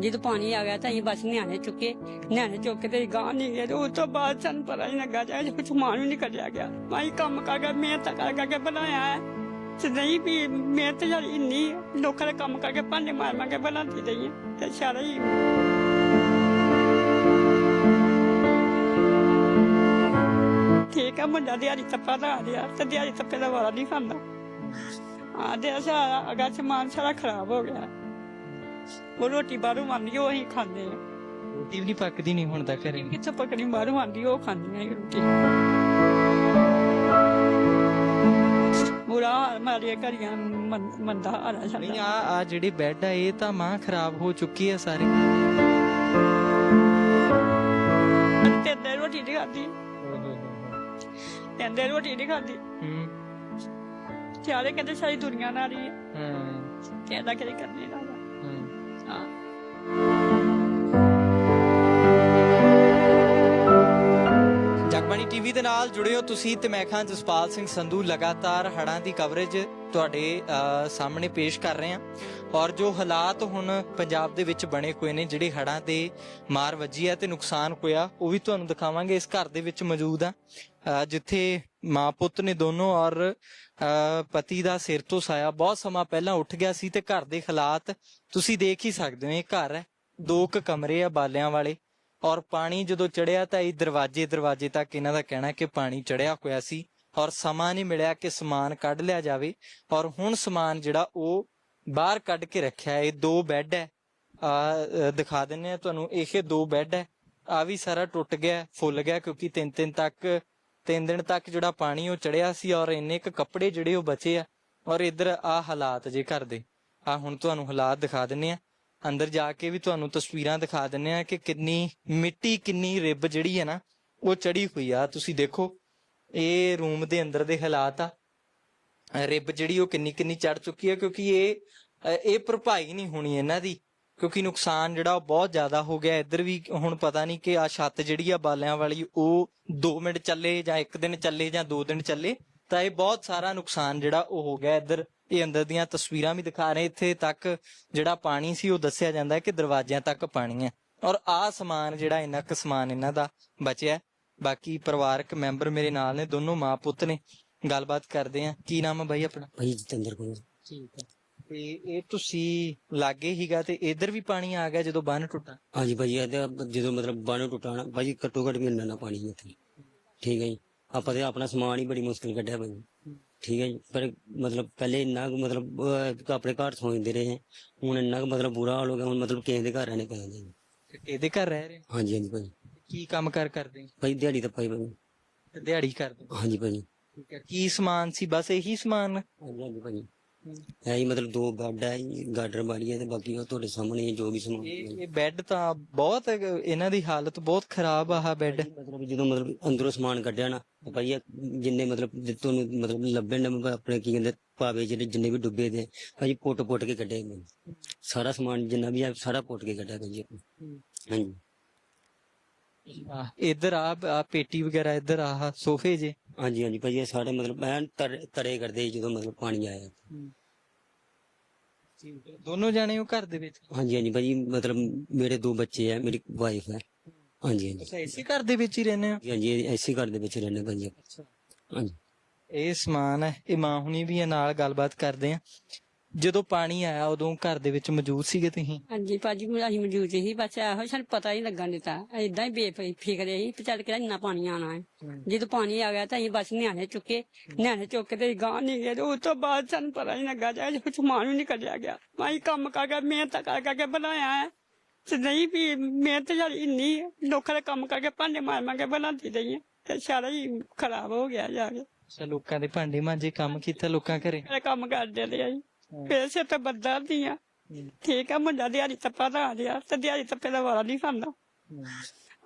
ਜਦੋਂ ਪਾਣੀ ਆ ਗਿਆ ਤਾਂ ਅਸੀਂ ਬਸ ਨਿਆਣੇ ਚੁੱਕੇ। ਨਿਆਣੇ ਚੁੱਕ ਕੇ ਤੇ ਗਾਂ ਨਹੀਂ ਗਏ ਤੇ ਉਸ ਤੋਂ ਬਾਅਦ ਸਾਨੂੰ ਪਤਾ ਨਹੀਂ ਲੱਗਾ ਜਾਏ ਕੁਝ ਸਮਾਨ ਵੀ ਨਹੀਂ ਕੱਢਿਆ ਗਿਆ। ਮੈਂ ਕੰਮ ਕਰ ਕੇ ਮਿਹਨਤ ਕਰ ਕਰਕੇ ਬਣਾਇਆ ਹੈ। ਤੇ ਨਹੀਂ ਵੀ ਮਿਹਨਤ ਜਿਹੜੀ ਇੰਨੀ ਲੋਕਾਂ ਦੇ ਕੰਮ ਕਰਕੇ ਭਾਂਡੇ ਮਾਰ ਮਾਰ ਕੇ ਬਣਾਉਂਦੀ ਰਹੀ ਹੈ। ਤੇ ਸਾਰਾ ਹੀ ਠੀਕ ਆ ਮੁੰਡਾ, ਦਿਹਾੜੀ ਤੱਪਾ ਦਾ ਆ ਰਿਹਾ। ਤੇ ਦਿਹਾੜੀ ਤੱਪੇ ਦਾ ਵਾਲਾ ਨਹੀਂ ਖਾਂਦਾ। ਆ ਦੇ ਸਾਰਾ ਅਗਾ ਸਮਾਨ ਸਾਰਾ ਖਰਾਬ ਹੋ ਗਿਆ। ਉਹ ਰੋਟੀ ਬਾਹਰੋਂ ਆਉਂਦੀ ਉਹ ਅਸੀਂ ਖਾਂਦੇ ਆ। ਰੋਟੀ ਵੀ ਨਹੀਂ ਪੱਕਦੀ ਨਹੀਂ ਹੁਣ ਤੱਕ ਘਰੇ। ਕਿੱਥੇ ਪਕੜੀ ਬਾਹਰੋਂ ਆਉਂਦੀ ਉਹ ਖਾਂਦੀਆਂ ਅਸੀਂ ਰੋਟੀ। ਬੁਰਾ ਹਾਲ ਮਾਰੀਏ ਘਰੀਆਂ ਮੰਦਾ ਹਾਲ ਆ ਨਹੀਂ ਆ ਆ ਜਿਹੜੇ ਬੈੱਡ ਆ ਇਹ ਤਾਂ ਮਾਂ ਖਰਾਬ ਹੋ ਚੁੱਕੀ ਆ ਸਾਰੇ। ਤੇ ਦੇ ਰੋਟੀ ਨਹੀਂ ਖਾਦੀ ਕਹਿੰਦੇ ਰੋਟੀ ਨਹੀਂ ਖਾਦੀ ਹੂੰ। ਚਾਰੇ ਕਹਿੰਦੇ ਸਾਰੀ ਦੁਨੀਆ ਨਾਲ ਹੀ ਹੈ ਹਾਂ। ਕਹਿੰਦਾ ਕਿਹੜੀ ਕਰਨੀ ਨਾਲ। ਹਾਂ ਜਗਬਾਣੀ ਟੀਵੀ ਦੇ ਨਾਲ ਜੁੜੇ ਹੋ ਤੁਸੀਂ ਤੇ ਮੈਂ ਖਾਂ ਜਸਪਾਲ ਸਿੰਘ ਸੰਧੂ ਲਗਾਤਾਰ ਹੜਾਂ ਦੀ ਕਵਰੇਜ ਤੁਹਾਡੇ ਸਾਹਮਣੇ ਪੇਸ਼ ਕਰ ਰਹੇ ਹਾਂ। ਔਰ ਜੋ ਹਾਲਾਤ ਹੁਣ ਪੰਜਾਬ ਦੇ ਵਿੱਚ ਬਣੇ ਹੋਏ ਨੇ ਜਿਹੜੇ ਹੜਾਂ ਤੇ ਮਾਰ ਵੱਜੀ ਹੈ ਤੇ ਨੁਕਸਾਨ ਹੋਇਆ ਉਹ ਵੀ ਤੁਹਾਨੂੰ ਦਿਖਾਵਾਂਗੇ। ਇਸ ਘਰ ਦੇ ਵਿੱਚ ਮੌਜੂਦ ਆ। ਅਹ, ਜਿੱਥੇ ਮਾਂ ਪੁੱਤ ਨੇ ਦੋਨੋਂ ਔਰ ਪਤੀ ਦਾ ਸਿਰ ਤੋਂ ਸਾਇਆ ਬਹੁਤ ਸਮਾਂ ਪਹਿਲਾਂ ਉੱਠ ਗਿਆ ਸੀ ਤੇ ਘਰ ਦੇ ਹਾਲਾਤ ਤੁਸੀਂ ਦੇਖ ਹੀ ਸਕਦੇ ਹੋ, ਇਹ ਘਰ ਹੈ। ਦੋ ਕੁ ਕਮਰੇ ਆ ਬਾਲਿਆਂ ਵਾਲੇ ਔਰ ਪਾਣੀ ਜਦੋਂ ਚੜਿਆ ਤਾਂ ਇਹ ਦਰਵਾਜ਼ੇ ਦਰਵਾਜ਼ੇ ਤੱਕ ਇਹਨਾਂ ਦਾ ਕਹਿਣਾ ਕਿ ਪਾਣੀ ਚੜਿਆ ਹੋਇਆ ਸੀ ਔਰ ਸਮਾਂ ਨਹੀਂ ਮਿਲਿਆ ਕਿ ਸਮਾਨ ਕੱਢ ਲਿਆ ਜਾਵੇ ਔਰ ਹੁਣ ਸਮਾਨ ਜਿਹੜਾ ਉਹ ਬਾਹਰ ਕੱਢ ਕੇ ਰੱਖਿਆ ਇਹ ਦੋ ਬੈੱਡ ਹੈ। ਆ ਦਿਖਾ ਦਿੰਨੇ ਆ ਤੁਹਾਨੂੰ। ਇਹ ਦੋ ਬੈੱਡ ਹੈ। ਆ ਵੀ ਸਾਰਾ ਟੁੱਟ ਗਿਆ, ਫੁੱਲ ਗਿਆ ਕਿਉਂਕਿ ਤਿੰਨ ਤਿੰਨ ਤੱਕ ਤਿੰਨ ਦਿਨ ਤੱਕ ਜਿਹੜਾ ਪਾਣੀ ਉਹ ਚੜਿਆ ਸੀ ਔਰ ਇੰਨੇ ਕ ਕੱਪੜੇ ਜਿਹੜੇ ਉਹ ਬਚੇ ਆ, ਔਰ ਇੱਧਰ ਆ ਹਾਲਾਤ ਜੇ ਘਰ ਦੇ। ਆ ਹੁਣ ਤੁਹਾਨੂੰ ਹਾਲਾਤ ਦਿਖਾ ਦਿੰਨੇ ਆ। ਅੰਦਰ ਜਾ ਕੇ ਵੀ ਤੁਹਾਨੂੰ ਤਸਵੀਰਾਂ ਦਿਖਾ ਦਿੰਨੇ ਆ ਕਿ ਕਿੰਨੀ ਮਿੱਟੀ, ਕਿੰਨੀ ਰਿਬ ਜਿਹੜੀ ਹੈ ਨਾ, ਉਹ ਚੜੀ ਹੋਈ ਆ। ਤੁਸੀਂ ਦੇਖੋ, ਇਹ ਰੂਮ ਦੇ ਅੰਦਰ ਦੇ ਹਾਲਾਤ ਆ। ਰਿਬ ਜਿਹੜੀ ਉਹ ਕਿੰਨੀ ਕਿੰਨੀ ਚੜ ਚੁੱਕੀ ਹੈ ਕਿਉਂਕਿ ਇਹ ਇਹ ਭਰਪਾਈ ਨਹੀਂ ਹੋਣੀ ਇਹਨਾਂ ਦੀ। ਕਿਉਂਕਿ ਨੁਕਸਾਨ ਜਿਹੜਾ ਉਹ ਬਹੁਤ ਜ਼ਿਆਦਾ ਹੋ ਗਿਆ। ਇੱਧਰ ਵੀ ਹੁਣ ਪਤਾ ਨਹੀਂ ਕਿ ਆ ਛੱਤ ਜਿਹੜੀ ਆ ਬਾਲਿਆਂ ਵਾਲੀ ਉਹ 2 ਮਿੰਟ ਚੱਲੇ ਜਾਂ 1 ਦਿਨ ਚੱਲੇ ਜਾਂ 2 ਦਿਨ ਚੱਲੇ ਤਾਂ ਇਹ ਬਹੁਤ ਸਾਰਾ ਨੁਕਸਾਨ ਜਿਹੜਾ ਉਹ ਹੋ ਗਿਆ। ਇੱਧਰ ਇਹ ਅੰਦਰ ਦੀਆਂ ਤਸਵੀਰਾਂ ਵੀ ਦਿਖਾ ਰਹੇ। ਇੱਥੇ ਤੱਕ ਜਿਹੜਾ ਪਾਣੀ ਸੀ ਉਹ ਦੱਸਿਆ ਜਾਂਦਾ ਹੈ ਕਿ ਦਰਵਾਜ਼ਿਆਂ ਤੱਕ ਪਾਣੀ ਹੈ। ਔਰ ਆ ਸਮਾਨ ਜਿਹੜਾ ਇੰਨਾ ਕੁ ਸਮਾਨ ਇਹਨਾਂ ਦਾ ਬਚਿਆ। ਬਾਕੀ ਪਰਿਵਾਰਕ ਮੈਂਬਰ ਮੇਰੇ ਨਾਲ ਨੇ ਦੋਨੋਂ ਮਾਂ ਪੁੱਤ ਨੇ। ਗੱਲਬਾਤ ਕਰਦੇ ਆ ਕੀ ਨਾਮ ਹੈ ਬਾਈ ਆਪਣਾ? ਭਾਈ ਜਤਿੰਦਰ ਕੋਲ ਠੀਕ ਹੈ। ਤੇ ਇਹ ਤੁਸੀਂ ਲਾਗੇ ਹੀਗਾ ਤੇ ਇਧਰ ਵੀ ਪਾਣੀ ਆ ਗਿਆ ਜਦੋਂ ਬੰਨ ਟੁੱਟਾ? ਹਾਂਜੀ ਭਾਜੀ ਇਹ ਤਾਂ ਜਦੋਂ ਮਤਲਬ ਬਾਣੋਂ ਟੁੱਟਾਣਾ ਭਾਜੀ ਘੱਟੋ ਘੱਟ ਮਹੀਨਾ ਨਾ ਪਾਣੀ ਇੱਥੇ ਠੀਕ ਹੈ ਜੀ। ਆਪਾਂ ਤੇ ਆਪਣਾ ਸਮਾਨ ਹੀ ਬੜੀ ਮੁਸ਼ਕਿਲ ਕੱਢਿਆ ਭਾਜੀ। ਠੀਕ ਹੈ ਜੀ। ਪਰ ਮਤਲਬ ਪਹਿਲੇ ਇੰਨਾ ਕੁ ਮਤਲਬ ਅਹ, ਆਪਣੇ ਘਰ ਸੌਂਦੇ ਰਹੇ। ਹੁਣ ਇੰਨਾ ਕੁ ਮਤਲਬ ਬੁਰਾ ਹਾਲ ਹੋ ਗਿਆ ਹੁਣ ਮਤਲਬ ਕਿਸੇ ਦੇ ਘਰ ਰਹਿਣੇ ਪੈਂਦੇ ਜੀ ਤੇ ਇਹਦੇ ਘਰ ਰਹਿ ਰਹੇ ਹੋ? ਹਾਂਜੀ ਹਾਂਜੀ ਭਾਜੀ। ਕੀ ਕੰਮ ਕਰ ਕਰਦੇ ਹੋ? ਭਾਈ ਦਿਹਾੜੀ ਤਾਂ ਪਾਈ ਭਾਜੀ। ਦਿਹਾੜੀ ਕਰਦੇ ਹੋ? ਹਾਂਜੀ ਭਾਜੀ। ਠੀਕ ਹੈ। ਕੀ ਸਮਾਨ ਸੀ? ਬਸ ਇਹੀ ਸਮਾਨ? ਹਾਂਜੀ ਹਾਂਜੀ ਭਾਜੀ। ਹੈ। ਹੀ ਮਤਲਬ ਦੋ ਬੈੱਡ ਹੈ ਜੀ, ਗਾਡਰ ਬਾੜੀ ਹੈ ਤੇ ਬਾਕੀ ਉਹ ਤੁਹਾਡੇ ਸਾਹਮਣੇ ਜੋ ਵੀ ਸਮਾਨ ਇਹ ਇਹ ਬੈੱਡ ਤਾਂ ਬਹੁਤ ਇਹਨਾਂ ਦੀ ਹਾਲਤ ਬਹੁਤ ਖਰਾਬ ਆ ਆਹ ਬੈੱਡ। ਮਤਲਬ ਜਦੋਂ ਮਤਲਬ ਅੰਦਰੋਂ ਸਮਾਨ ਕੱਢਿਆ ਨਾ ਤੇ ਭਾਈ ਇਹ ਜਿੰਨੇ ਮਤਲਬ ਜੇ ਤੁਹਾਨੂੰ ਮਤਲਬ ਲੱਭਣ ਨੇ ਆਪਣੇ ਕੀ ਕਹਿੰਦੇ ਪਾਵੇ ਜਿਹੜੇ ਜਿੰਨੇ ਵੀ ਡੁੱਬੇ ਦੇ ਭਾਈ ਪੁੱਟ ਪੁੱਟ ਕੇ ਕੱਢੇ ਮੈਂ ਸਾਰਾ ਸਮਾਨ ਜਿੰਨਾ ਵੀ ਹੈ ਸਾਰਾ ਪੁੱਟ ਕੇ ਕੱਢਿਆ ਭਾਈ ਆਪਾਂ ਹਾਂਜੀ। ਆ ਇਧਰ ਆ ਆ ਪੇਟੀ ਵਗੈਰਾ ਇਧਰ ਆਹ ਸੋਫੇ ਜੇ? ਹਾਂਜੀ ਹਾਂਜੀ ਭਾਈ ਇਹ ਸਾਰੇ ਮਤਲਬ ਐਨ ਤਰ- ਤਰੇ ਕਰਦੇ ਸੀ ਜਦੋਂ ਮਤਲਬ ਪਾਣੀ ਆਇਆ। ਦੋਨੋਂ ਜਾਣੇ ਉਹ ਘਰ ਦੇ ਵਿੱਚ? ਹਾਂਜੀ ਹਾਂਜੀ ਭਾਈ ਮਤਲਬ ਮੇਰੇ ਦੋ ਬੱਚੇ ਆ ਮੇਰੀ ਵਾਈਫ ਹੈ ਹਾਂਜੀ ਹਾਂਜੀ। ਅੱਛਾ ਇਸੇ ਘਰ ਦੇ ਵਿੱਚ ਹੀ ਰਹਿੰਦੇ ਹੋ? ਹਾਂਜੀ ਐਸੀ ਘਰ ਦੇ ਵਿੱਚ ਰਹਿੰਦੇ ਭਾਈ ਆਪਾਂ। ਹਾਂਜੀ। ਇਹ ਸਮਾਨ ਹੈ ਇਹ ਮਾਂ ਹੁਣੀ ਵੀ ਇਹ ਨਾਲ ਗੱਲਬਾਤ ਕਰਦੇ ਆ। ਜਦੋਂ ਪਾਣੀ ਆਇਆ ਉਦੋਂ ਘਰ ਦੇ ਵਿੱਚ ਮੌਜੂਦ ਸੀਗੇ ਤੁਸੀਂ? ਹਾਂਜੀ ਭਾਜੀ ਅਸੀਂ ਮੌਜੂਦ ਸੀ ਬਸ ਇਹੋ ਸਾਨੂੰ ਪਤਾ ਹੀ ਲੱਗਣ ਦਿੱਤਾ। ਏਦਾਂ ਹੀ ਬੇਫਿਕਰੇ ਸੀ ਪਚੜ ਕੇ ਇੰਨਾ ਪਾਣੀ ਆਣਾ ਹੈ। ਜਦੋਂ ਪਾਣੀ ਆ ਗਿਆ ਤਾਂ ਅਸੀਂ ਬਸ ਨਿਆਣੇ ਚੁੱਕੇ। ਨਿਆਣੇ ਚੁੱਕ ਕੇ ਤੇ ਗਾਂ ਨਹੀਂ ਗਏ ਤੇ ਉਸ ਤੋਂ ਬਾਅਦ ਸਾਨੂੰ ਪਤਾ ਨਹੀਂ ਲੱਗਾ ਜਾਏ ਕੁਝ ਸਮਾਨ ਵੀ ਨਹੀਂ ਕੱਢਿਆ ਗਿਆ। ਮੈਂ ਕੰਮ ਕਰ ਕੇ ਮਿਹਨਤ ਕਰ ਕਰਕੇ ਬਣਾਇਆ ਹੈ। ਤੇ ਨਹੀਂ ਵੀ ਮਿਹਨਤ ਜਿਹੜੀ ਇੰਨੀ ਹੈ, ਲੋਕਾਂ ਦੇ ਕੰਮ ਕਰਕੇ ਭਾਂਡੇ ਮਾਰ ਮਾਰ ਕੇ ਬਣਾਉਂਦੀ ਰਹੀ ਹੈ ਤੇ ਸਾਰਾ ਹੀ ਖਰਾਬ ਹੋ ਗਿਆ ਜਾ ਕੇ। ਅੱਛਾ ਲੋਕਾਂ ਦੇ ਭਾਂਡੇ ਮਾਂਜੇ ਕੰਮ ਕੀਤਾ ਲੋਕਾਂ ਘਰੇ? ਇਹ ਕੰਮ ਕਰਦੇ ਰਹੇ ਜੀ। ਪੈਸੇ ਤਾਂ ਬੱਦਲ ਦੀਆਂ ਠੀਕ ਆ ਮੁੰਡਾ ਦਿਹਾੜੀ ਤੱਪਾ ਦਾ ਆ ਰਿਹਾ ਤੇ ਦਿਹਾੜੀ ਤੱਪੇ ਦਾ ਵਾਲਾ ਨਹੀਂ ਖਾਂਦਾ।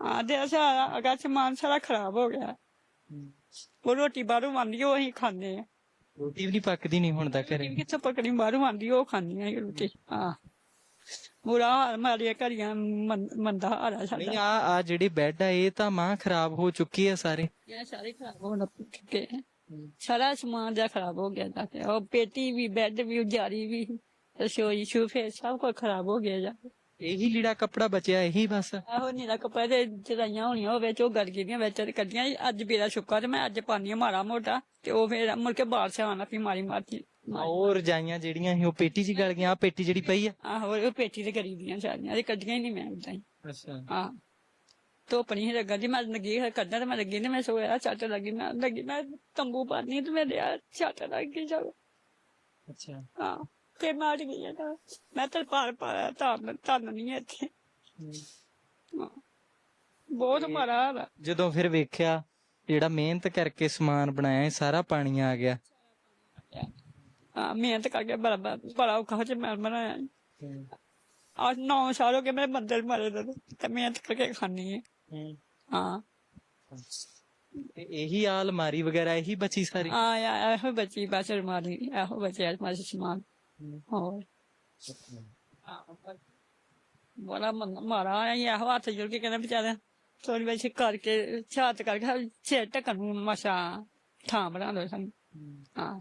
ਆ ਦੇ ਸਾਰਾ ਅਗਾ ਸਮਾਨ ਸਾਰਾ ਖਰਾਬ ਹੋ ਗਿਆ। ਉਹ ਰੋਟੀ ਬਾਹਰੋਂ ਆਉਂਦੀ ਉਹ ਅਸੀਂ ਖਾਂਦੇ ਆ। ਰੋਟੀ ਵੀ ਨਹੀਂ ਪੱਕਦੀ ਨਹੀਂ ਹੁਣ ਤੱਕ ਘਰੇ। ਕਿੱਥੇ ਪਕੜੀ ਬਾਹਰੋਂ ਆਉਂਦੀ ਉਹ ਖਾਂਦੇ ਆ ਰੋਟੀ। ਆ ਬੁਰਾ ਹਾਲ ਮਾਰੀਏ ਘਰੀਆਂ ਮੰਦਾ ਹਾਲ ਆ ਨਹੀਂ ਸਾਡਾ ਆ ਆ ਜਿਹੜੇ ਬੈੱਡ ਆ ਇਹ ਤਾਂ ਮਾਂ ਖਰਾਬ ਹੋ ਚੁੱਕੀ ਆ ਸਾਰੇ। ਇਹ ਸਾਰੇ ਖਰਾਬ ਹੋਣ ਲੱਗੇ ਸਾਰਾ ਸਮਾਨ ਦਾ ਖਰਾਬ ਹੋ ਗਿਆ ਜਾ ਕੇ। ਉਹ ਪੇਟੀ ਵੀ ਬੈੱਡ ਵੀ ਉਜਾਰੀ ਵੀ ਰਸੋਈ ਸ਼ੂਫੇ ਸਭ ਕੁਝ ਖਰਾਬ ਹੋ ਗਿਆ ਜਾ ਕੇ। ਇਹੀ ਲੀੜਾ ਕੱਪੜਾ ਬਚਿਆ ਇਹੀ ਬਸ। ਇਹੋ ਨੀਲਾ ਕੱਪੜੇ ਤੇ ਚੜਾਈਆਂ ਹੋਣੀਆਂ ਉਹ ਵਿੱਚ ਉਹ ਗਲ ਗਈਆਂ ਵਿੱਚ ਤੇ ਕੱਢੀਆਂ। ਅੱਜ ਬੇਰਾ ਸੁੱਕਾ ਤੇ ਮੈਂ ਅੱਜ ਪਾਣੀ ਮਾਰਾ ਮੋਟਾ ਤੇ ਉਹ ਫੇਰ ਮੁੜ ਕੇ ਬਾਰਿਸ਼ ਆਉਣਾ ਪਈ ਮਾਰੀ ਮਾਰਤੀ ਉਹ ਰਜਾਈਆਂ ਜਿਹੜੀਆਂ ਸੀ ਉਹ ਪੇਟੀ 'ਚ ਗਲ ਗਈਆਂ ਆ ਪੇਟੀ ਜਿਹੜੀ ਪਈ ਆ। ਆਹੋ ਉਹ ਪੇਟੀ ਤੇ ਕਰੀ ਦੀਆਂ ਸਾਰੀਆਂ ਇਹ ਕੱਢੀਆਂ ਹੀ ਨਹੀਂ ਮੈਂ ਉਦਾਂ ਹੀ। ਅੱਛਾ। ਹਾਂ। ਧੁੱਪ ਨਹੀਂ ਸੀ ਲੱਗਣ ਦੀ ਮੈਂ ਲੱਗੀ ਹੋਈ ਕੱਢਾਂ ਤੇ ਮੈਂ ਲੱਗੀ ਨੇ ਮੈਂ ਸੋਇਆ ਛੱਟ ਲੱਗੀ ਮੈਂ ਲੱਗੀ ਮੈਂ ਤੰਬੂ ਪਾਣੀ ਤੇ ਮੇਰੇ ਆ ਛੱਟ ਲੱਗ ਗਈ ਜਾ ਅੱਛਾ। ਹਾਂ ਤੇ ਮੈਂ ਅੜ ਗਈ ਤਾਂ ਮੈਂ ਤਾਂ ਪਾਰ ਪਾਇਆ ਤਾਂ ਤਾਂ ਨਹੀਂ ਇੱਥੇ। ਹਾਂ। ਬਹੁਤ ਮਾਰਾ ਹਾਲ ਆ। ਜਦੋਂ ਫਿਰ ਵੇਖਿਆ ਜਿਹੜਾ ਮਿਹਨਤ ਕਰਕੇ ਸਮਾਨ ਬਣਾਇਆ ਇਹ ਸਾਰਾ ਪਾਣੀ ਆ ਗਿਆ। ਹਾਂ ਮਿਹਨਤ ਕਰਕੇ ਬੜਾ ਬੜਾ- ਬੜਾ ਔਖਾ ਹੋ ਮੈਂ ਬਣਾਇਆ। ਆ ਨੌ ਸਾਲ ਹੋ ਗਏ ਮੇਰੇ ਮੰਦਰ ਮਾਰੇ ਦੇ ਤੇ ਮਿਹਨਤ ਕਰਕੇ ਖਾਣੀ ਹੈ ਹਾਂ। ਤੇ ਇਹੀ ਆ ਅਲਮਾਰੀ ਵਗੈਰਾ ਇਹੀ ਬਚੀ ਸਾਰੀ? ਆ ਆ ਇਹੋ ਬੱਚੀ ਬਸ ਮਾਰੀ ਇਹੋ ਬੱਚੇ ਮਾਰੀ ਸਮਾਨ। ਹੋਰ? ਬੜਾ ਮਨ- ਮਾਰਾ ਆਇਆ ਇਹੋ ਹੱਥ ਜੁੜ ਕੇ ਕਹਿੰਦਾ ਵਿਚਾਰਾ ਥੋੜੀ ਵਿੱਚ ਕਰਕੇ ਛਾਤ ਕਰਕੇ ਛੇ ਟਕਣ ਨੂੰ ਮਸਾ ਥਾਂ ਬਣਾ ਲੋ ਸਾਨੂੰ। ਹਾਂ।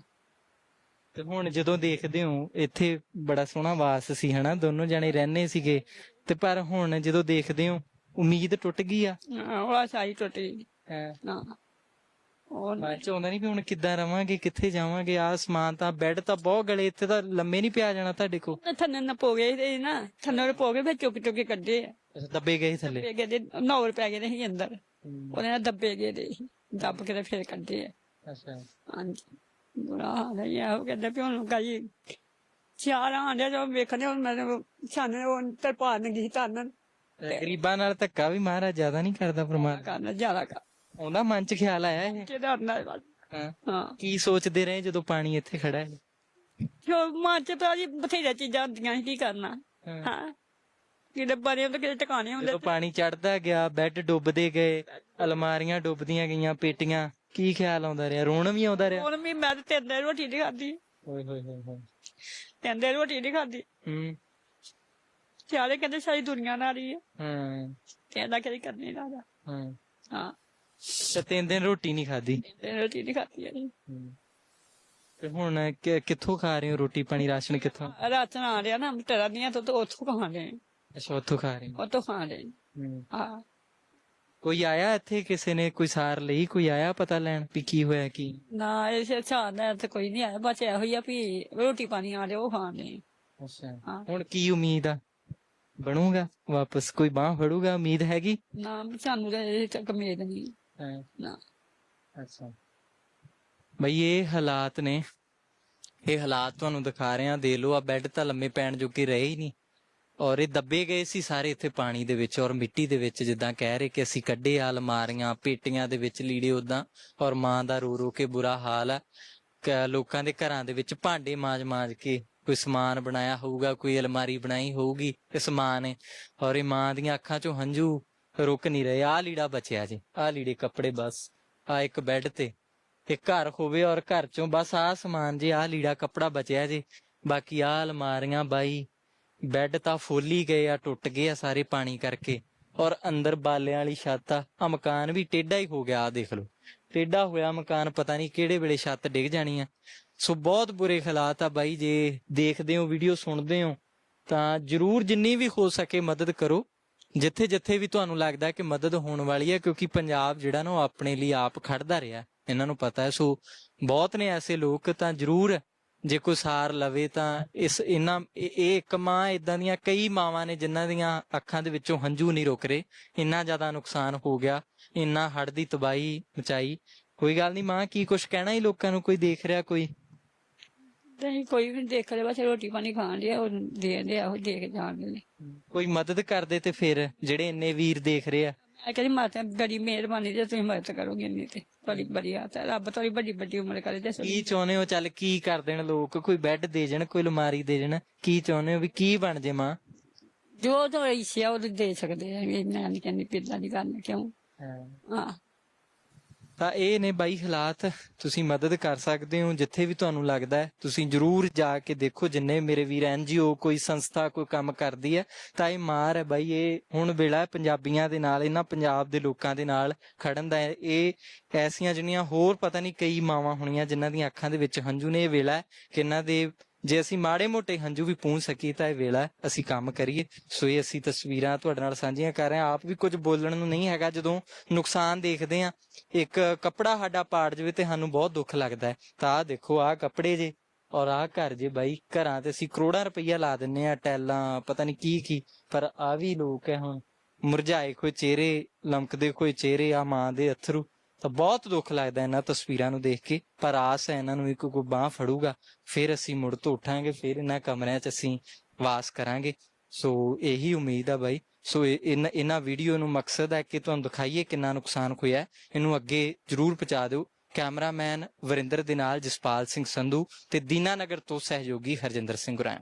ਤੇ ਹੁਣ ਜਦੋਂ ਦੇਖਦੇ ਹੋ ਇੱਥੇ ਬੜਾ ਸੋਹਣਾ ਵਾਸ ਸੀ ਹਨਾ? ਦੋਨੋਂ ਜਣੇ ਰਹਿੰਦੇ ਸੀਗੇ। ਤੇ ਪਰ ਹੁਣ ਜਦੋਂ ਦੇਖਦੇ ਹੋ ਉਮੀਦ ਟੁੱਟ ਗਈ ਆ? ਹਾਂ, ਉਹ ਸਾਈ ਟੁੱਟ ਗਈ। ਨਾ। ਉਹ ਬਾਅਦ ਚ ਆਉਂਦਾ ਨਹੀਂ ਵੀ ਹੁਣ ਕਿੱਦਾਂ ਰਵਾਂਗੇ ਕਿੱਥੇ ਜਾਵਾਂਗੇ। ਆ ਸਮਾਨ ਤਾਂ ਬੈੱਡ ਤਾਂ ਬਹੁਤ ਗਲੇ ਇੱਥੇ ਤਾਂ ਲੰਮੇ ਨਹੀਂ ਪਿਆ ਜਾਣਾ ਤੁਹਾਡੇ ਕੋ ਥੰਨੇ ਨਾ ਪੋ ਗਏ ਤੇ ਨਾ। ਥੰਨੇ ਪੋ ਗਏ ਫਿਰ ਚੁੱਕ ਚੁੱਕ ਕੇ ਕੱਢੇ ਆ। ਦੱਬੇ ਗਏ ਥੱਲੇ? ਪੈ ਗਏ ਦੇ ਨੌਰ ਪੈ ਗਏ ਨੇ ਸੀ ਅੰਦਰ। ਉਹਨੇ ਨਾਲ ਦੱਬੇ ਗਏ ਦੇ। ਦੱਬ ਕੇ ਤੇ ਫਿਰ ਕੱਢੇ ਆ। ਅੱਛਾ। ਹਾਂਜੀ। ਬੁਰਾ ਹਾਲ ਹੈ ਇਹੋ ਕਹਿੰਦੇ ਵੀ ਹੁਣ ਗਾਈ ਚਾਰ ਆਂਦੇ ਜੋ ਵੇਖਣੇ ਹੁਣ ਮੈਨੂੰ ਛਾਨੇ ਉਹ ਤਰਪਾਰ ਨੇ ਗਈ ਤਾਨਨ ਗਰੀਬਾਂ ਨਾਲ ਧੱਕਾ ਵੀ ਮਹਾਰਾਜ ਜ਼ਿਆਦਾ ਨਹੀਂ ਕਰਦਾ ਪਰਮਾਤਮਾ। ਕਰਨਾ ਜ਼ਿਆਦਾ ਕਰ। ਆਉਂਦਾ ਮਨ ਚ ਖਿਆਲ ਆਇਆ ਇਹ? ਕਿਹਦਾ ਨਾ ਹਾਂ। ਹਾਂ। ਕੀ ਸੋਚਦੇ ਰਹੇ ਜਦੋਂ ਪਾਣੀ ਇੱਥੇ ਖੜਾ ਹੈ? ਜੋ ਮਨ ਚ ਤਾਂ ਜੀ ਬਥੇਰੀਆਂ ਚੀਜ਼ਾਂ ਹੁੰਦੀਆਂ ਸੀ ਕੀ ਕਰਨਾ? ਹਾਂ। ਹਾਂ। ਕਿਤੇ ਬਣੇ ਤੇ ਕਿਤੇ ਟਿਕਾਣੇ ਹੁੰਦੇ ਜਦੋਂ ਪਾਣੀ ਚੜਦਾ ਗਿਆ ਬੈੱਡ ਡੁੱਬਦੇ ਗਏ ਅਲਮਾਰੀਆਂ ਡੁੱਬਦੀਆਂ ਗਈਆਂ ਪੇਟੀਆਂ ਕੀ ਖਿਆਲ ਆਉਂਦਾ ਰਿਹਾ? ਰੋਣ ਵੀ ਆਉਂਦਾ ਰਿਹਾ? ਹੁਣ ਵੀ ਮੈਂ ਤੇ ਤਿੰਨ ਦਿਨ ਰੋਟੀ ਨਹੀਂ ਖਾਦੀ ਓਏ ਹੋਏ ਹੋਏ ਹੋਏ। ਤਿੰਨ ਦਿਨ ਰੋਟੀ ਨਹੀਂ ਖਾਦੀ ਹੂੰ। ਸਾਰੇ ਕਹਿੰਦੇ ਸਾਰੀ ਦੁਨੀਆ ਨਾਲ ਹੀ ਹੈ ਹਾਂ। ਤੇ ਇਹਦਾ ਕਿਹੜੀ ਕਰਨੀ ਲਾਦਾ ਹਾਂ। ਹਾਂ। ਤੇ ਤਿੰਨ ਦਿਨ ਰੋਟੀ ਨਹੀਂ ਖਾਦੀ ਤੇ ਰੋਟੀ ਨਹੀਂ ਖਾਦੀ ਹੈ। ਤੇ ਹੁਣ ਕਿ- ਕਿੱਥੋਂ ਖਾ ਰਹੇ ਹੋ ਰੋਟੀ ਪਾਣੀ ਰਾਸ਼ਨ ਕਿੱਥੋਂ? ਰਾਤ ਆ ਰਿਹਾ ਨਾ ਤੇਰਾ ਦੀਆਂ ਤੋਂ ਤੋਂ ਉੱਥੋਂ ਖਾਣ ਲੈ। ਅੱਛਾ ਉੱਥੋਂ ਖਾ ਰਹੇ ਹੋ। ਉੱਥੋਂ ਖਾਣ ਲੈ। ਹੂੰ। ਹਾਂ। ਕੋਈ ਆਇਆ ਇੱਥੇ ਕਿਸੇ ਨੇ ਕੋਈ ਸਾਰ ਲਈ ਕੋਈ ਆਇਆ ਪਤਾ ਲੈਣ ਵੀ ਕੀ ਹੋਇਆ ਕੀ ਨਾ ਇਸੇ ਦਾ ਤੇ ਕੋਈ ਨਹੀਂ ਆਇਆ ਬਸ ਇਹੋ ਹੀ ਆ ਵੀ ਰੋਟੀ ਪਾਣੀ ਆ ਰਿਹਾ ਉਹ ਖਾਣ ਲੈ। ਅੱਛਾ। ਹਾਂ। ਹੁਣ ਕੀ ਉਮੀਦ ਆ? ਬਣੂਗਾ ਵਾਪਸ ਕੋਈ ਬਾਹ ਫੜੂਗਾ ਉਮੀਦ ਹੈਗੀ? ਨਾ ਸਾਨੂੰ ਤਾਂ ਇਹ ਤੱਕ ਉਮੀਦ ਨਹੀਂ। ਨਾ। ਅੱਛਾ। ਬਈ ਇਹ ਹਾਲਾਤ ਨੇ। ਇਹ ਹਾਲਾਤ ਤੁਹਾਨੂੰ ਦਿਖਾ ਰਹੇ ਆ ਦੇ ਲੋ ਆ ਬੈੱਡ ਤਾਂ ਲੰਮੇ ਪੈਣ ਜੋਗੇ ਰਹੇ ਹੀ ਨਹੀਂ। ਔਰ ਇਹ ਦੱਬੇ ਗਏ ਸੀ ਸਾਰੇ ਇੱਥੇ ਪਾਣੀ ਦੇ ਵਿੱਚ ਔਰ ਮਿੱਟੀ ਦੇ ਵਿੱਚ ਜਿੱਦਾਂ ਕਹਿ ਰਹੇ ਕਿ ਅਸੀਂ ਕੱਢੇ ਆ ਅਲਮਾਰੀਆਂ ਪੇਟੀਆਂ ਦੇ ਵਿੱਚ ਲੀੜੇ ਉਦਾਂ ਔਰ ਮਾਂ ਦਾ ਰੋ ਰੋ ਕੇ ਬੁਰਾ ਹਾਲ ਆ। ਲੋਕਾਂ ਦੇ ਘਰਾਂ ਦੇ ਵਿੱਚ ਭਾਂਡੇ ਮਾਜ-ਮਾਜ ਕੇ ਕੋਈ ਸਮਾਨ ਬਣਾਇਆ ਹੋਊਗਾ, ਕੋਈ ਅਲਮਾਰੀ ਬਣਾਈ ਹੋਊਗੀ ਤੇ ਸਮਾਨ ਹੈ ਔਰ ਇਹ ਮਾਂ ਦੀਆਂ ਅੱਖਾਂ 'ਚੋਂ ਹੰਝੂ ਰੁਕ ਨਹੀਂ ਰਹੇ। ਆ ਲੀੜਾ ਬਚਿਆ ਜੀ ਆ ਲੀੜੇ ਕੱਪੜੇ ਬਸ ਆ ਇੱਕ ਬੈੱਡ ਤੇ ਇੱਕ ਘਰ ਹੋਵੇ ਔਰ ਘਰ ਚੋਂ ਬਸ ਆ ਸਮਾਨ ਜੇ ਆ ਲੀੜਾ ਕੱਪੜਾ ਬਚਿਆ ਜੀ। ਬਾਕੀ ਆ ਅਲਮਾਰੀਆਂ ਬਾਈ, ਬੈੱਡ ਤਾਂ ਫੁੱਲ ਹੀ ਗਏ ਆ, ਟੁੱਟ ਗਏ ਆ ਸਾਰੇ ਪਾਣੀ ਕਰਕੇ ਔਰ ਅੰਦਰ ਬਾਲਿਆਂ ਵਾਲੀ ਛੱਤ ਆ, ਆਹ ਮਕਾਨ ਵੀ ਟੇਢਾ ਹੀ ਹੋ ਗਿਆ ਆ ਦੇਖ ਲਓ। ਟੇਢਾ ਹੋਇਆ ਮਕਾਨ, ਪਤਾ ਨਹੀਂ ਕਿਹੜੇ ਵੇਲੇ ਛੱਤ ਡਿੱਗ ਜਾਣੀ ਆ। ਸੋ ਬਹੁਤ ਬੁਰੇ ਹਾਲਾਤ ਆ ਬਾਈ, ਜੇ ਦੇਖਦੇ ਹੋ ਵੀਡੀਓ ਸੁਣਦੇ ਹੋ, ਤਾਂ ਜਰੂਰ ਜਿੰਨੀ ਵੀ ਹੋ ਸਕੇ ਮਦਦ ਕਰੋ। ਜਿੱਥੇ ਜਿੱਥੇ ਵੀ ਤੁਹਾਨੂੰ ਲੱਗਦਾ ਕਿ ਮਦਦ ਹੋਣ ਵਾਲੀ ਹੈ, ਕਿਉਂਕਿ ਪੰਜਾਬ ਜਿਹੜਾ ਨਾ, ਉਹ ਆਪਣੇ ਲਈ ਆਪ ਖੜਦਾ ਰਿਹਾ, ਇਹਨਾਂ ਨੂੰ ਪਤਾ ਹੈ। ਸੋ ਬਹੁਤ ਨੇ ਐਸੇ ਲੋਕ, ਤਾਂ ਜਰੂਰ ਜੇ ਕੋਈ ਸਾਰ ਲਵੇ, ਤਾਂ ਇਸ ਇਹਨਾਂ, ਇਹ ਇੱਕ ਮਾਂ ਇਦਾਂ ਦੀਆਂ ਕਈ ਮਾਵਾਂ ਨੇ, ਜਿਨ੍ਹਾਂ ਦੀਆਂ ਅੱਖਾਂ ਦੇ ਵਿੱਚੋਂ ਹੰਝੂ ਨਹੀਂ ਰੁਕ ਰਹੇ। ਇੰਨਾ ਜ਼ਿਆਦਾ ਨੁਕਸਾਨ ਹੋ ਗਿਆ, ਇੰਨਾ ਹੜ ਦੀ ਤਬਾਹੀ ਮਚਾਈ। ਕੋਈ ਗੱਲ ਨਹੀਂ, ਮਾਂ, ਕੀ ਕੁਝ ਕਹਿਣਾ ਹੀ ਲੋਕਾਂ ਨੂੰ? ਕੋਈ ਦੇਖ ਰਿਹਾ ਕੋਈ? ਤੇ ਕੋਈ ਵੀ ਦੇਖ ਰਿਹਾ ਬਸ ਰੋਟੀ ਪਾਣੀ ਖਾਣ ਲਿਆ ਉਹ ਦੇ ਦੇ ਉਹ ਦੇ ਕੇ ਜਾਣ ਦੇ ਕੋਈ ਮਦਦ ਕਰਦੇ ਤੇ ਫਿਰ ਜਿਹੜੇ ਇੰਨੇ ਵੀਰ ਦੇਖ ਰਹੇ ਆ? ਮੈਂ ਕਹਿੰਦੀ ਮਾਤਾ ਬੜੀ ਮਿਹਰਬਾਨੀ ਜੇ ਤੁਸੀਂ ਮਦਦ ਕਰੋਗੇ ਨਹੀਂ ਤੇ ਬੜੀ ਬੜੀ ਆਤਾ ਰੱਬ ਤੁਹਾਡੀ ਵੱਡੀ ਵੱਡੀ ਉਮਰ ਕਰੇ ਤੇ ਕੀ ਚਾਹੁੰਦੇ ਹੋ? ਚੱਲ ਕੀ ਕਰ ਦੇਣ ਲੋਕ? ਕੋਈ ਬੈੱਡ ਦੇ ਜਾਣ ਕੋਈ ਅਲਮਾਰੀ ਦੇ ਜਾਣ ਕੀ ਚਾਹੁੰਦੇ ਹੋ ਵੀ ਕੀ ਬਣ ਜੇ ਮਾਂ? ਜੋ ਤੋਂ ਇਸ਼ਿਆ ਉਹ ਦੇ ਸਕਦੇ ਆ। ਇਹਨਾਂ ਨਹੀਂ ਕਹਿੰਦੀ ਪਿੱਲਾ ਦੀ ਗੱਲ ਕਿਉਂ? ਹਾਂ। ਤਾਂ ਇਹ ਨੇ ਬਾਈ ਹਾਲਾਤ ਤੁਸੀਂ ਮਦਦ ਕਰ ਸਕਦੇ ਹੋ, ਜਿੱਥੇ ਵੀ ਤੁਹਾਨੂੰ ਲੱਗਦਾ ਹੈ, ਤੁਸੀਂ ਜਰੂਰ ਜਾ ਕੇ ਦੇਖੋ, ਜਿੰਨੇ ਮੇਰੇ ਵੀਰ ਐਨਜੀਓ ਕੋਈ ਸੰਸਥਾ, ਕੋਈ ਕੰਮ ਕਰਦੀ ਹੈ, ਤਾਂ ਇਹ ਮਾਰ ਹੈ ਬਾਈ, ਇਹ ਹੁਣ ਵੇਲਾ ਪੰਜਾਬੀਆਂ ਦੇ ਨਾਲ, ਇਹਨਾਂ ਪੰਜਾਬ ਦੇ ਲੋਕਾਂ ਦੇ ਨਾਲ ਖੜਨ ਦਾ ਇਹ ਐਸੀਆਂ ਜਿਹੜੀਆਂ ਹੋਰ ਪਤਾ ਨਹੀਂ ਕਈ ਮਾਵਾਂ ਹੋਣੀਆਂ, ਜਿਨ੍ਹਾਂ ਦੀਆਂ ਅੱਖਾਂ ਦੇ ਵਿੱਚ ਹੰਝੂ ਨੇ, ਇਹ ਵੇਲਾ ਕਿ ਇਹਨਾਂ ਦੇ ਜੇ ਅਸੀਂ ਮਾੜੇ ਮੋਟੇ ਹੰਝੂ ਵੀ ਪੂੰਝ ਸਕੀਏ ਤਾਂ ਇਹ ਵੇਲਾ ਅਸੀਂ ਕੰਮ ਕਰੀਏ। ਸੋ ਇਹ ਅਸੀਂ ਤਸਵੀਰਾਂ ਤੁਹਾਡੇ ਨਾਲ ਸਾਂਝੀਆਂ ਕਰ ਰਹੇ ਹਾਂ। ਆਪ ਵੀ ਕੁਝ ਬੋਲਣ ਨੂੰ ਨਹੀਂ ਹੈਗਾ। ਜਦੋਂ ਨੁਕਸਾਨ ਦੇਖਦੇ ਆ ਇੱਕ ਕੱਪੜਾ ਸਾਡਾ ਪਾੜ ਜਾਵੇ ਤੇ ਸਾਨੂੰ ਬਹੁਤ ਦੁੱਖ ਲੱਗਦਾ ਹੈ। ਤਾਂ ਆਹ ਦੇਖੋ, ਆਹ ਕੱਪੜੇ ਜੇ ਔਰ ਆਹ ਘਰ ਜੇ ਬਾਈ ਘਰਾਂ ਤੇ ਅਸੀਂ ਕਰੋੜਾਂ ਰੁਪਈਆ ਲਾ ਦਿੰਨੇ ਆ ਟੈਲਾਂ, ਪਤਾ ਨਹੀਂ ਕੀ ਕੀ, ਪਰ ਆ ਵੀ ਲੋਕ ਹੈ ਹੁਣ। ਮੁਰਝਾਏ ਕੋਈ ਚਿਹਰੇ, ਲਮਕਦੇ ਕੋਈ ਚਿਹਰੇ ਆ ਮਾਂ ਦੇ ਅਥਰੂ। ਤਾਂ ਬਹੁਤ ਦੁੱਖ ਲੱਗਦਾ ਇਹਨਾਂ ਤਸਵੀਰਾਂ ਨੂੰ ਦੇਖ ਕੇ। ਪਰ ਆਸ ਹੈ ਇਹਨਾਂ ਨੂੰ ਇੱਕ ਕੋਈ ਬਾਹ ਫੜੂਗਾ, ਫਿਰ ਅਸੀਂ ਮੁੜ ਤੋਂ ਉੱਠਾਂਗੇ, ਫਿਰ ਇਹਨਾਂ ਕਮਰਿਆਂ 'ਚ ਅਸੀਂ ਵਾਸ ਕਰਾਂਗੇ। ਸੋ ਇਹੀ ਉਮੀਦ ਆ ਬਾਈ। ਸੋ ਇਹਨਾਂ ਇਹਨਾਂ ਵੀਡੀਓ ਨੂੰ ਮਕਸਦ ਹੈ ਕਿ ਤੁਹਾਨੂੰ ਦਿਖਾਈਏ ਕਿੰਨਾ ਨੁਕਸਾਨ ਹੋਇਆ। ਇਹਨੂੰ ਅੱਗੇ ਜਰੂਰ ਪਹੁੰਚਾ ਦਿਓ। ਕੈਮਰਾਮੈਨ ਵਰਿੰਦਰ ਦੇ ਨਾਲ ਜਸਪਾਲ ਸਿੰਘ ਸੰਧੂ ਤੇ ਦੀਨਾਨਗਰ ਤੋਂ ਸਹਿਯੋਗੀ ਹਰਜਿੰਦਰ ਸਿੰਘ ਗੁਰਾਇਆ